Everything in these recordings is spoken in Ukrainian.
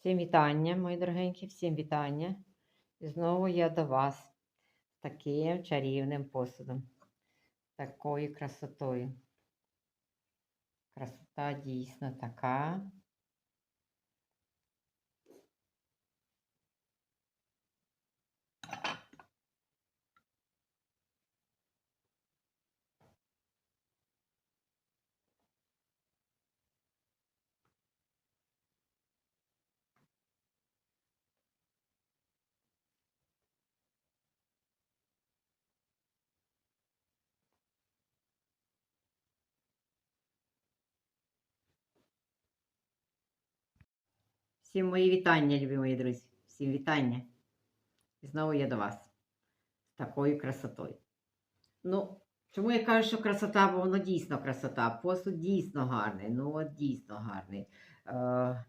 Всім вітання, мої дорогенькі, всім вітання. І знову я до вас з таким чарівним посудом, такою красотою. Красота дійсно така. Всім мої вітання, любі мої друзі. Всім вітання. І знову я до вас з такою красотою. Ну, чому я кажу, що красота, бо воно дійсно красота. Посуд дійсно гарний. Ну, от дійсно гарний. Е,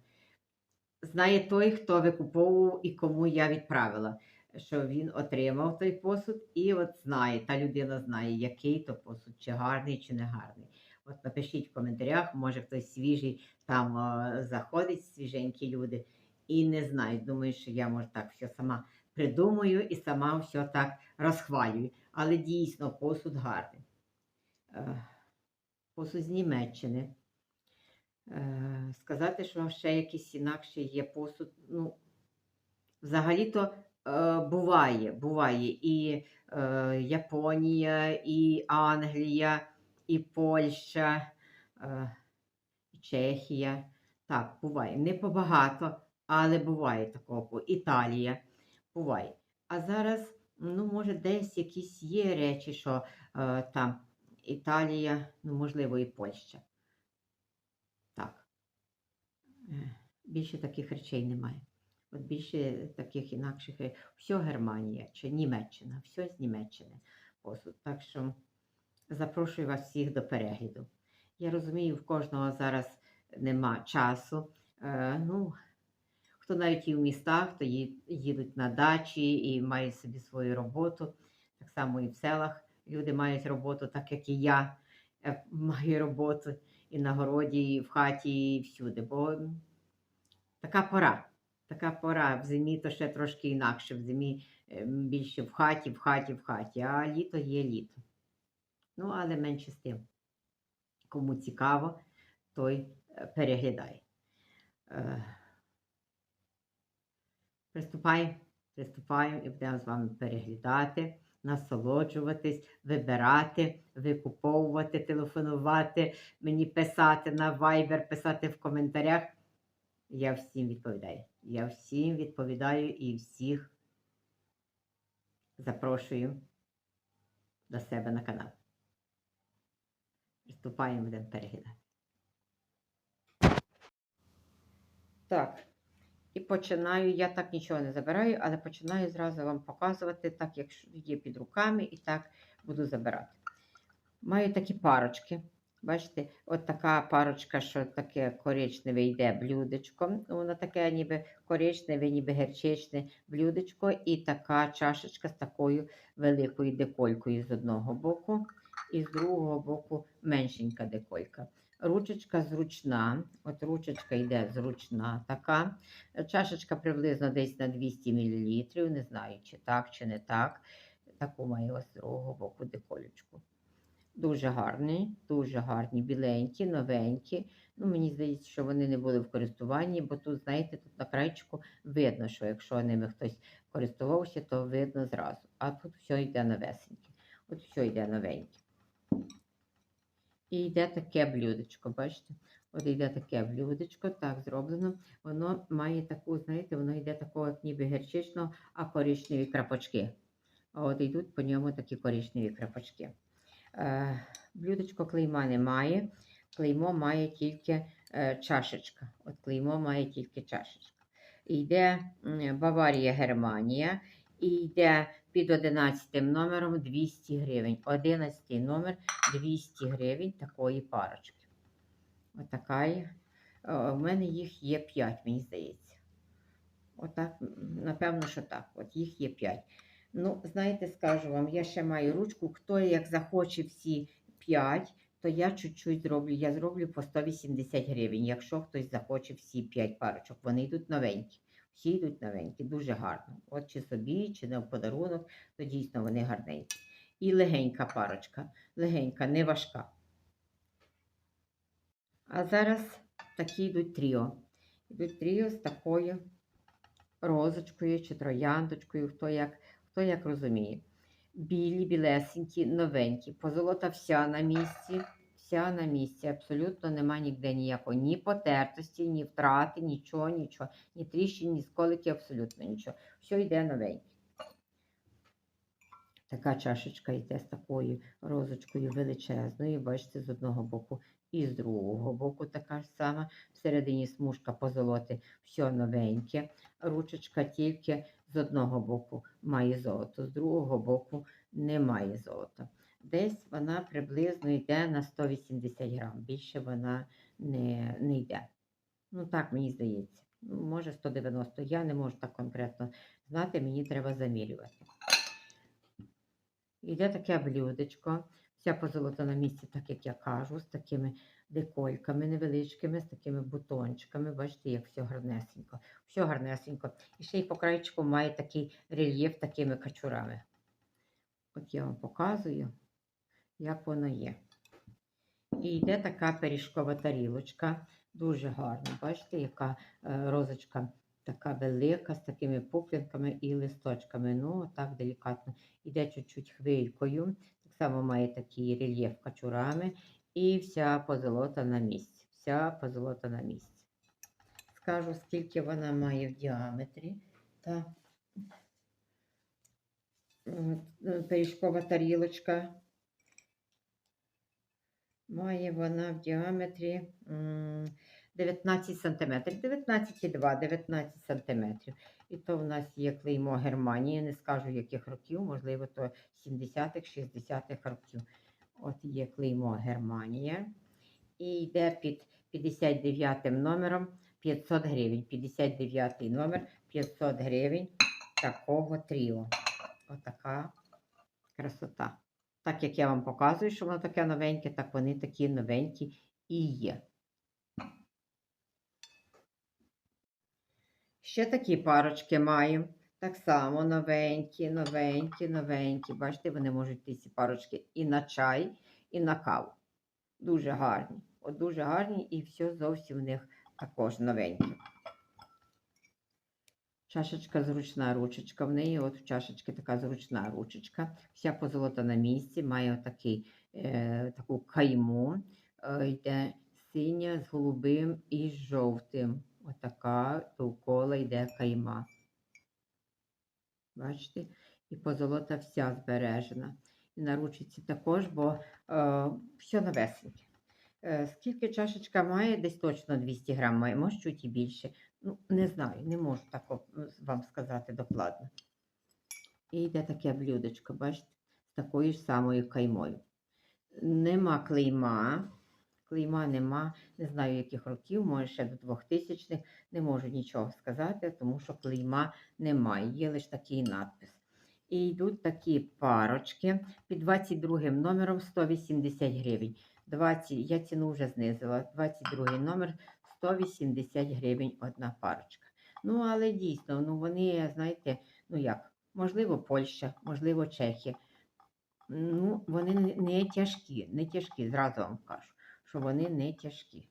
знає той, хто викуповував і кому я відправила, що він отримав той посуд, і от знає, та людина знає, який то посуд, чи гарний, чи не гарний. От напишіть в коментарях, може хтось свіжий там е, заходить, свіженькі люди, і не знають. Думаю, що я може так все сама придумаю і сама все так розхвалюю. Але дійсно посуд гарний. Е, Посуд з Німеччини. Е, Сказати, що ще якийсь інакший є посуд. Ну, взагалі-то буває, буває і Японія, і Англія, і Польща, е, і Чехія. Так, буває. Не побагато, але буває такого. Італія буває. А зараз, ну, може, десь якісь є речі, що е, там Італія, ну, можливо, і Польща. Так. Е, Більше таких речей немає. От більше таких інакших все Германія чи Німеччина, все з Німеччини. Так що запрошую вас всіх до перегляду. Я розумію, в кожного зараз нема часу. Е, ну, хто навіть і в містах, то їдуть на дачі і мають собі свою роботу. Так само і в селах люди мають роботу, так як і я е, маю роботу і на городі, і в хаті, і всюди. Бо така пора. Така пора. В зимі то ще трошки інакше. В зимі е, більше в хаті, в хаті, в хаті, а літо є літо. Ну, але менше з тим. Кому цікаво, той е, переглядає. Е, Приступаємо, приступаємо і будемо з вами переглядати, насолоджуватись, вибирати, викуповувати, телефонувати, мені писати на Viber, писати в коментарях. Я всім відповідаю. Я всім відповідаю і всіх запрошую до себе на канал. Приступаємо, будемо переглядати. Так. І починаю, я так нічого не забираю, але починаю зразу вам показувати, так як є під руками, і так буду забирати. Маю такі парочки. Бачите, от така парочка, що таке коричневе йде блюдечко. Воно таке ніби коричневе, ніби герчичне блюдечко, і така чашечка з такою великою деколькою з одного боку, і з другого боку меншенька деколька. Ручечка зручна, от ручечка йде зручна така. Чашечка приблизно десь на 200 мл, не знаю, чи так, чи не так. Таку маю ось з другого боку деколечку. Дуже гарні, дуже гарні, біленькі, новенькі. Ну, мені здається, що вони не були в користуванні, бо тут, знаєте, тут на крайчику видно, що якщо ними хтось користувався, то видно зразу. А тут все йде новесеньке. От все йде новеньке. І йде таке блюдечко, бачите? От йде таке блюдечко, так зроблено. Воно має таку, знаєте, воно йде такого, ніби гірчичного, а коричневі крапочки. От йдуть по ньому такі коричневі крапочки. Е, блюдечко клейма не має. Клеймо має тільки е, чашечка. От клеймо має тільки чашечка. Йде Баварія, Германія. І йде під 11 номером 200 гривень. 11 номер 200 гривень такої парочки. Отака є. Е, У мене їх є 5, мені здається. Отак, напевно, що так. От їх є 5. Ну, знаєте, скажу вам, я ще маю ручку. Хто як захоче всі 5, то я чуть-чуть зроблю. Я зроблю по 180 гривень, якщо хтось захоче всі 5 парочок. Вони йдуть новенькі. Всі йдуть новенькі, дуже гарно. От чи собі, чи на в подарунок, то дійсно вони гарненькі. І легенька парочка, легенька, не важка. А зараз такі йдуть тріо. Йдуть тріо з такою розочкою чи трояндочкою, хто як, хто як розуміє. Білі, білесенькі, новенькі. Позолота вся на місці. Вся на місці. Абсолютно нема ніде ніякої ні потертості, ні втрати, нічого, нічого, ні тріщин, ні сколиків, абсолютно нічого. Все йде новеньке. Така чашечка йде з такою розочкою величезною. Бачите, з одного боку і з другого боку така ж сама. Всередині смужка позолоти, все новеньке. Ручечка тільки з одного боку має золото, з другого боку немає золота. Десь вона приблизно йде на 180 грам. Більше вона не, не йде. Ну так мені здається. Ну, Може 190. Я не можу так конкретно знати, мені треба замірювати. Йде таке блюдечко. Вся позолота на місці, так як я кажу, з такими декольками невеличкими, з такими бутончиками. Бачите, як все гарнесенько. Все гарнесенько. І ще й по краєчку має такий рельєф такими качурами. От я вам показую, як воно є. І йде така пиріжкова тарілочка. Дуже гарна. Бачите, яка е, розочка така велика, з такими пуклинками і листочками. Ну, так делікатно. Іде чуть-чуть хвилькою. Так само має такий рельєф качурами. І вся позолота на місці. Вся позолота на місці. Скажу, скільки вона має в діаметрі. Та е, пиріжкова тарілочка. Має вона в діаметрі 19 см. 19,2, 19 см. І то в нас є клеймо Германії. Не скажу яких років, можливо, то 70-х, 60-х років. От є клеймо Германія. І йде під 59 номером 500 гривень. 59 номер 500 гривень такого тріо. Отака красота. Так як я вам показую, що воно таке новеньке, так вони такі новенькі і є. Ще такі парочки маю. Так само новенькі, новенькі, новенькі. Бачите, вони можуть йти ці парочки і на чай, і на каву. Дуже гарні. От дуже гарні і все зовсім в них також новеньке. Чашечка зручна ручечка. В неї от в чашечки така зручна ручечка. Вся позолота на місці, має отакий, е, таку кайму. Е, йде синя з голубим і з жовтим. Отака довкола йде кайма. Бачите? І позолота вся збережена. І на ручці також, бо е, все новесеньке. Скільки чашечка має? Десь точно 200 грам має, може чуть і більше. Ну, не знаю, не можу так вам сказати докладно. І йде таке блюдечко, бачите, з такою ж самою каймою. Нема клейма. Клейма нема, не знаю яких років, може ще до 2000 х не можу нічого сказати, тому що клейма немає, є лише такий надпис. І йдуть такі парочки під 22 номером 180 гривень. 20, я ціну вже знизила. 22 номер 180 гривень одна парочка. Ну, але дійсно, ну вони, знаєте, ну як, можливо, Польща, можливо, Чехія. Ну, вони не- тяжкі, не тяжкі, зразу вам кажу, що вони не тяжкі.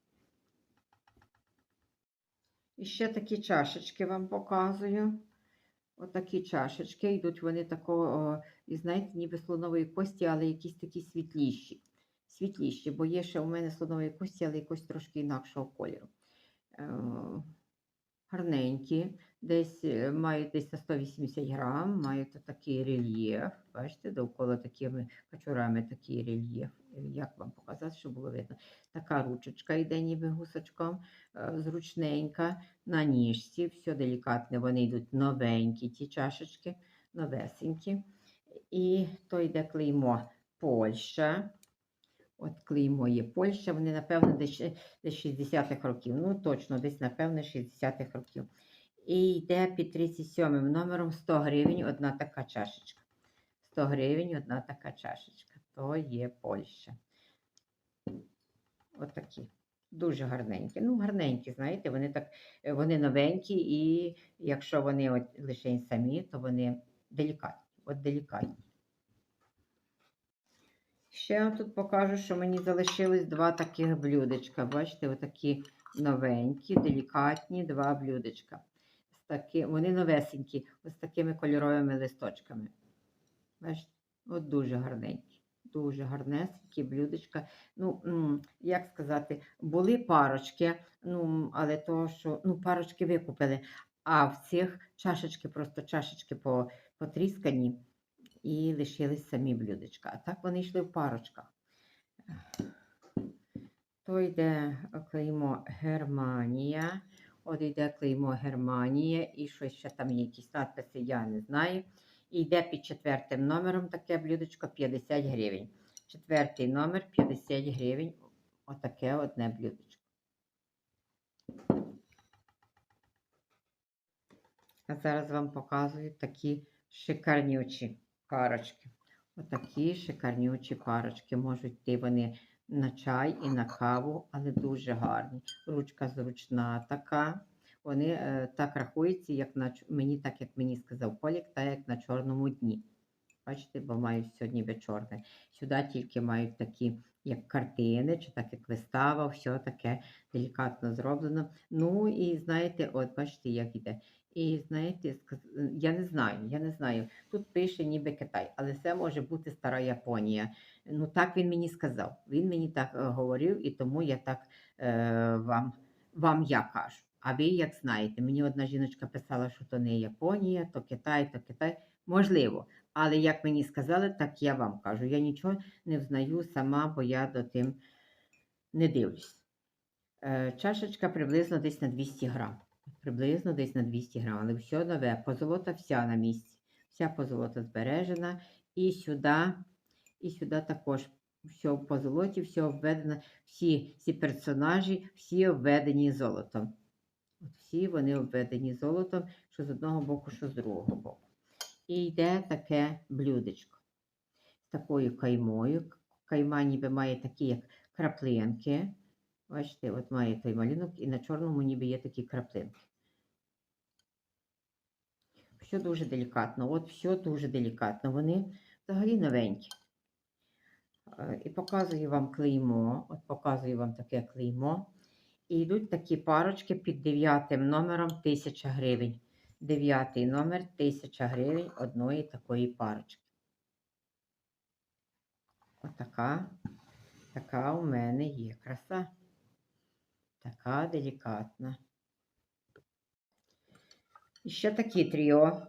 І ще такі чашечки вам показую. Отакі чашечки йдуть вони такого, і знаєте, ніби слонової кості, але якісь такі світліші. Світліші, бо є ще у мене слонової кості, але якось трошки інакшого кольору. Е, Гарненькі, десь е, мають десь 180 грам, мають такий рельєф. Бачите, довкола такими качурами такий рельєф. Е, Як вам показати, щоб було видно? Така ручечка йде ніби гусачком, е, зручненька, на ніжці, все делікатне, вони йдуть новенькі, ті чашечки, новесенькі. І то йде клеймо Польща. От клеймо є Польща, вони, напевно, десь, десь 60-х років. Ну, точно, десь, напевно, 60-х років. І йде під 37 номером 100 гривень одна така чашечка. 100 гривень одна така чашечка. То є Польща. Отакі. Дуже гарненькі. Ну, гарненькі, знаєте, вони так, вони новенькі, і якщо вони от лише самі, то вони делікатні. От делікатні. Ще тут покажу, що мені залишились два таких блюдечка. Бачите, отакі новенькі, делікатні два блюдечка. З таки, вони новесенькі, ось з такими кольоровими листочками. Бачите, от дуже гарненькі. Дуже гарнесенькі блюдечка. Ну, як сказати, були парочки, ну, але то, що ну, парочки викупили, а в цих чашечки, просто чашечки по, потріскані і лишились самі блюдечка. А так вони йшли в парочках. То йде клеймо Германія. От йде клеймо Германія, і щось ще там є якісь надписи, я не знаю. І йде під четвертим номером таке блюдечко 50 гривень. Четвертий номер 50 гривень. Отаке одне блюдечко. А зараз вам показую такі шикарнючі парочки. Отакі шикарнючі парочки. Можуть йти вони на чай і на каву, але дуже гарні. Ручка зручна така. Вони е, так рахуються, як на мені, так як мені сказав Полік, так як на чорному дні. Бачите, бо мають сьогодні би чорне. Сюди тільки мають такі, як картини, чи так як вистава, все таке делікатно зроблено. Ну і знаєте, от бачите, як іде. І знаєте, я не знаю, я не знаю. Тут пише ніби Китай, але це може бути стара Японія. Ну так він мені сказав. Він мені так е, говорив, і тому я так е, вам, вам я кажу. А ви як знаєте, мені одна жіночка писала, що то не Японія, то Китай, то Китай. Можливо. Але як мені сказали, так я вам кажу. Я нічого не взнаю сама, бо я до тим не дивлюсь. Е, чашечка приблизно десь на 200 грам. Приблизно десь на 200 грам. Але все нове. Позолота вся на місці. Вся позолота збережена. І сюди, і сюди також все в позолоті, все обведено, всі ці персонажі, всі обведені золотом. От всі вони обведені золотом, що з одного боку, що з другого боку. І йде таке блюдечко з такою каймою. Кайма ніби має такі, як краплинки. Бачите, от має той малюнок, і на чорному ніби є такі краплинки. Все дуже делікатно. От все дуже делікатно. Вони взагалі новенькі. Е, І показую вам клеймо. От показую вам таке клеймо. І йдуть такі парочки під дев'ятим номером 1000 гривень. Дев'ятий номер 1000 гривень одної такої парочки. Отака, така у мене є краса. Така делікатна. І ще такі тріо.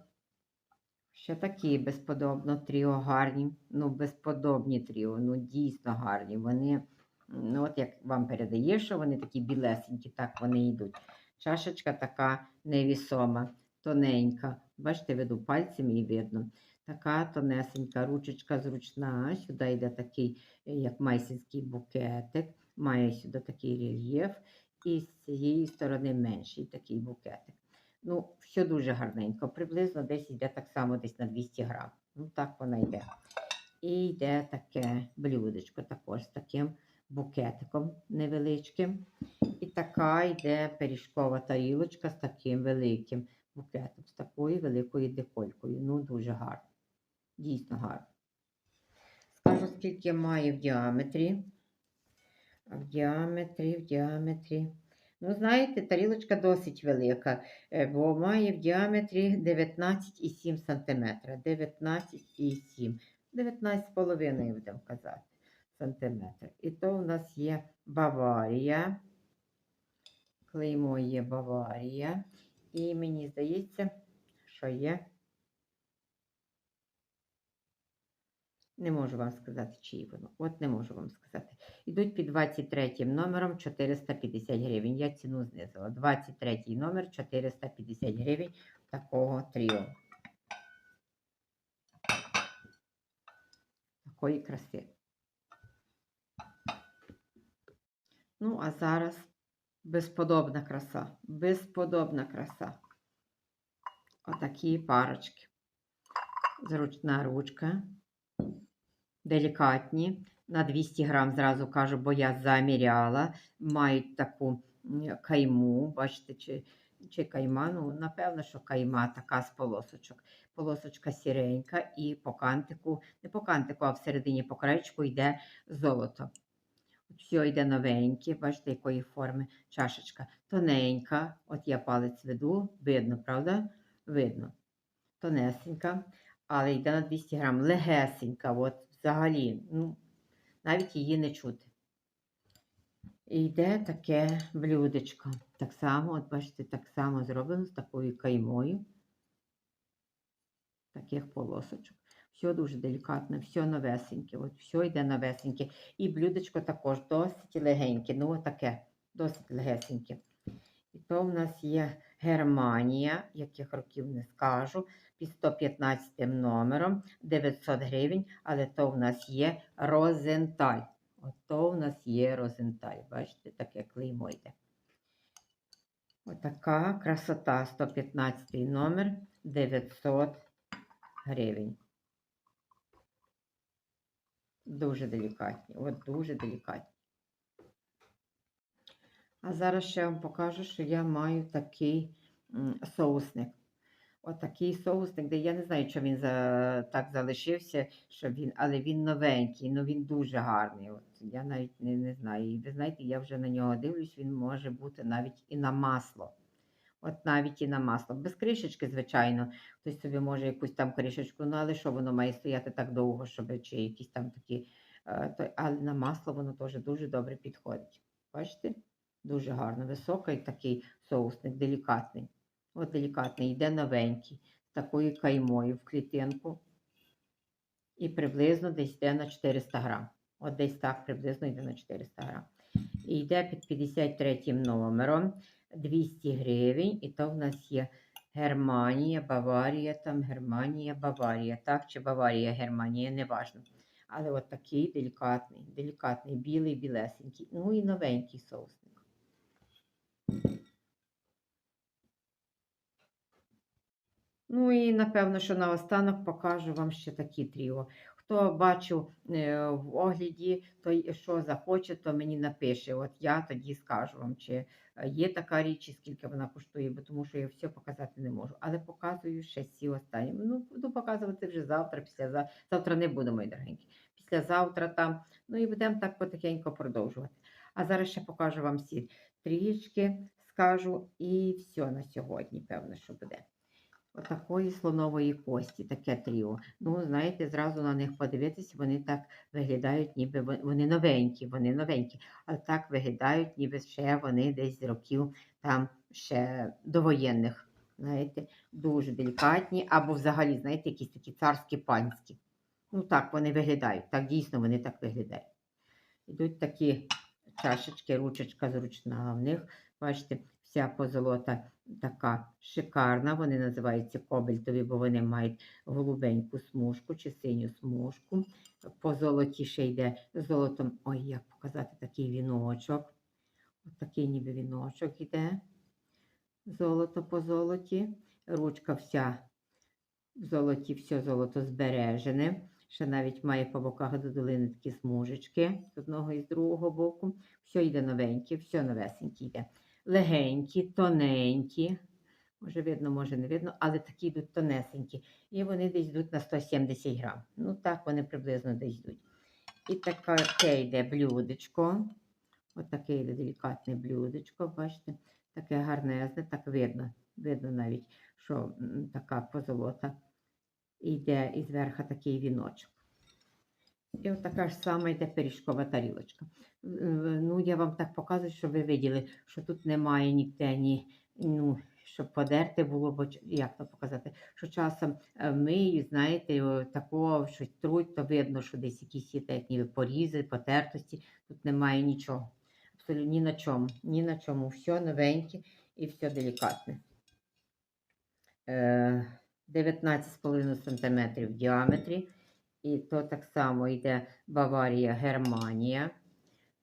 Ще такі безподобно тріо гарні. Ну, безподобні тріо, ну дійсно гарні. Вони, ну от як вам передає, що вони такі білесенькі, так вони йдуть. Чашечка така невісома, тоненька. Бачите, веду пальцями і видно. Така тонесенька, ручечка зручна. Сюди йде такий, як майсінський букетик. Має сюди такий рельєф. І з цієї сторони менший такий букетик. Ну, все дуже гарненько. Приблизно десь йде так само, десь на 200 грам. Ну, так вона йде. І йде таке блюдечко також з таким букетиком невеличким. І така йде пиріжкова тарілочка з таким великим букетом, з такою великою деколькою. Ну, дуже гарно. Дійсно гарно. Скажу, скільки має в діаметрі. В діаметрі, в діаметрі. Ну, знаєте, тарілочка досить велика, е, бо має в діаметрі 19,7 см. 19,7. 19,5 будемо казати сантиметр. І то у нас є Баварія. Клеймо є Баварія. І мені здається, що є. Не можу вам сказати, чиї воно. От не можу вам сказати. Ідуть під 23 номером 450 гривень. Я ціну знизила. 23 номер 450 гривень такого тріо. Такої краси. Ну, а зараз безподобна краса. Безподобна краса. Отакі парочки. Зручна ручка. Делікатні. на 200 грам, зразу кажу, бо я заміряла. Мають таку кайму, бачите, чи, чи кайма, ну, напевно, що кайма така з полосочок. Полосочка сіренька, і по кантику, не по кантику, а всередині по краєчку йде золото. Все йде новеньке, бачите, якої форми чашечка. Тоненька, от я палець веду, видно, правда? Видно. Тонесенька, але йде на 200 грам. Легесенька, от взагалі, ну, навіть її не чути. І йде таке блюдечко. Так само, от бачите, так само зроблено з такою каймою. Таких полосочок. Все дуже делікатно, все новесеньке. От все йде новесеньке. І блюдечко також досить легеньке. Ну, таке, досить легесеньке. І то в нас є Германія, яких років не скажу, під 115 номером 900 гривень, але то в нас є Розенталь. Ото в нас є Розенталь. Бачите, таке клеймо йде. Отака красота 115 номер 900 гривень. Дуже делікатні. От дуже делікатні. А зараз ще вам покажу, що я маю такий соусник. Отакий соусник, де я не знаю, що він за, так залишився, що він, але він новенький, ну він дуже гарний. От, я навіть не, не знаю. І ви знаєте, я вже на нього дивлюсь, він може бути навіть і на масло. От навіть і на масло. Без кришечки, звичайно. Хтось собі може якусь там кришечку, ну але що воно має стояти так довго, щоб чи якісь там такі. е, то- але на масло воно теж дуже добре підходить. Бачите? Дуже гарно. Високий такий соусник, делікатний. От делікатний, йде новенький, з такою каймою в клітинку. І приблизно десь йде на 400 грам. От десь так приблизно йде на 400 грам. І йде під 53 номером 200 гривень. І то в нас є Германія, Баварія, там Германія, Баварія. Так, чи Баварія, Германія, неважно. Але от такий делікатний, делікатний, білий, білесенький. Ну і новенький соусник. Ну і напевно, що наостанок покажу вам ще такі тріо. Хто бачив е, в огляді, то що захоче, то мені напише. От я тоді скажу вам, чи е, є така річ, і скільки вона коштує, бо тому що я все показати не можу. Але показую ще ці останні. Ну, буду показувати вже завтра, післязавтра. Завтра не буду, мої дорогенькі. Післязавтра там. Ну і будемо так потихеньку продовжувати. А зараз ще покажу вам всі трішки, скажу, і все на сьогодні, певно, що буде. Отакої слонової кості, таке тріо. Ну, знаєте, зразу на них подивитися, вони так виглядають, ніби вони новенькі, вони новенькі, але так виглядають, ніби ще вони десь з років там ще довоєнних. Знаєте, дуже делікатні, або взагалі, знаєте, якісь такі царські панські. Ну так вони виглядають, так дійсно вони так виглядають. Ідуть такі чашечки, ручечка зручна в них. Бачите, вся позолота така шикарна. Вони називаються кобальтові, бо вони мають голубеньку смужку чи синю смужку. По золоті ще йде золотом. Ой, як показати такий віночок. Ось такий ніби віночок йде. Золото по золоті. Ручка вся в золоті, все золото збережене. Ще навіть має по боках до долини такі смужечки з одного і з другого боку. Все йде новеньке, все новесеньке йде. Легенькі, тоненькі. Може, видно, може не видно, але такі йдуть тонесенькі. І вони десь йдуть на 170 грам. Ну так, вони приблизно десь йдуть. І таке йде блюдечко. Отаке йде делікатне блюдечко, бачите, таке гарнезне, так видно. Видно навіть, що така позолота йде і зверху такий віночок. І от така ж сама йде пиріжкова тарілочка. Е, Ну, я вам так показую, щоб ви виділи, що тут немає ніде ні, ну, щоб подерти було, бо як то показати, що часом е, миють, знаєте, такого щось труть, то видно, що десь якісь є так, порізи, потертості. Тут немає нічого. Абсолютно ні на чому. Ні на чому. Все новеньке і все делікатне. Е, 19,5 см в діаметрі. І то так само йде Баварія, Германія.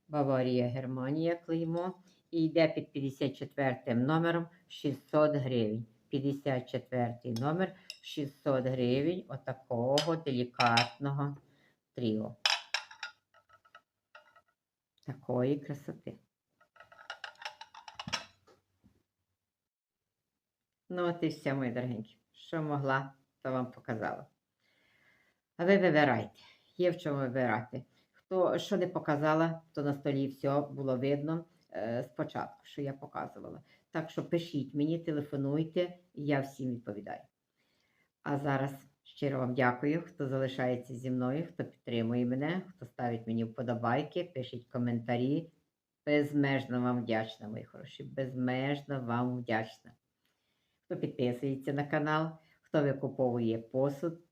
Баварія, Германія клеймо. І йде під 54 номером 600 гривень. 54 номер 600 гривень отакого делікатного тріо. такої красоти. Ну, от і все, мої дорогенькі. Що могла, то вам показала. А ви вибирайте. Є в чому вибирати. Хто що не показала, то на столі все було видно е, спочатку, що я показувала. Так що пишіть мені, телефонуйте, я всім відповідаю. А зараз щиро вам дякую, хто залишається зі мною, хто підтримує мене, хто ставить мені вподобайки, пишіть коментарі. Безмежно вам вдячна, мої хороші. Безмежно вам вдячна. Хто підписується на канал, хто викуповує посуд.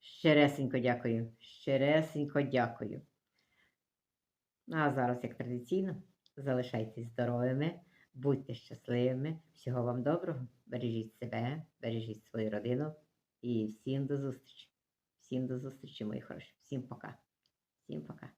Щиресенько дякую. Щиресенько дякую. Ну, А зараз, як традиційно, залишайтесь здоровими, будьте щасливими. Всього вам доброго. Бережіть себе, бережіть свою родину. І всім до зустрічі. Всім до зустрічі, мої хороші. Всім пока. Всім пока.